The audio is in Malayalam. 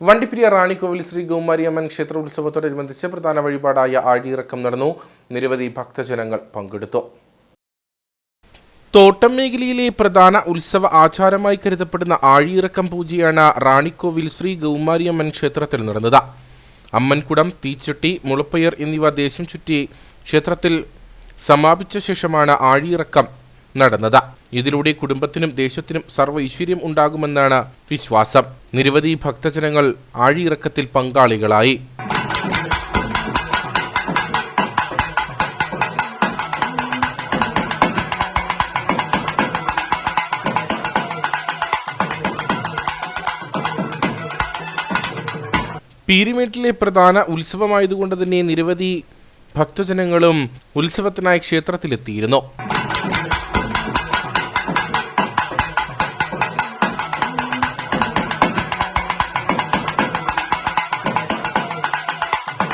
വണ്ടിപ്പിരിയ റാണിക്കോവിൽ ശ്രീ ഗൗമാരിയമ്മൻ ക്ഷേത്ര ഉത്സവത്തോടനുബന്ധിച്ച് പ്രധാന വഴിപാടായ ആഴിയിറക്കം നടന്നു. നിരവധി ഭക്തജനങ്ങൾ പങ്കെടുത്തു. തോട്ടം മേഖലയിലെ പ്രധാന ഉത്സവ ആചാരമായി കരുതപ്പെടുന്ന ആഴിയിറക്കം പൂജയാണ് റാണിക്കോവിൽ ശ്രീ ഗൗമാരിയമ്മൻ ക്ഷേത്രത്തിൽ നടന്നത്. അമ്മൻകുടം തീച്ചട്ടി മുളപ്പയർ എന്നിവ ദേശം ചുറ്റി ക്ഷേത്രത്തിൽ സമാപിച്ച ശേഷമാണ് ആഴിയിറക്കം നടന്നത്. ഇതിലൂടെ കുടുംബത്തിനും ദേശത്തിനും സർവ ഐശ്വര്യം ഉണ്ടാകുമെന്നാണ് വിശ്വാസം. നിരവധി ഭക്തജനങ്ങൾ ആഴിയിറക്കത്തിൽ പങ്കാളികളായി. പീരിമേട്ടിലെ പ്രധാന ഉത്സവമായതുകൊണ്ട് തന്നെ നിരവധി ഭക്തജനങ്ങളും ഉത്സവത്തിനായി ക്ഷേത്രത്തിലെത്തിയിരുന്നു.